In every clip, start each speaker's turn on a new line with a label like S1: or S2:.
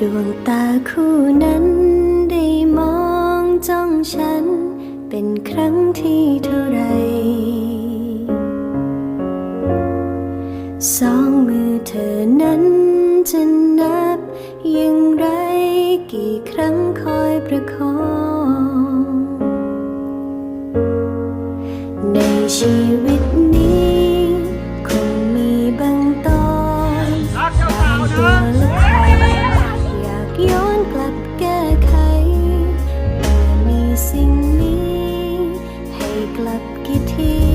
S1: ดวงตาคู่นั้นได้มองจ้องฉัน เป็นครั้งที่เท่าไร สองมือเธอนั้นจะนับอย่างไรกี่ครั้งคอยประคอง ในชีวิต ให้กลับกี่ที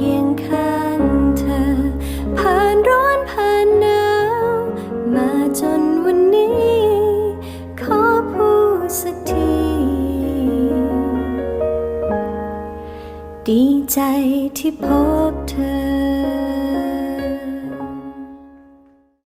S1: คียงข้างเธอ ผ่านร้อนผ่านหนาวมาจนวันนี้ ขอพูดสักที ดีใจที่พบเธอ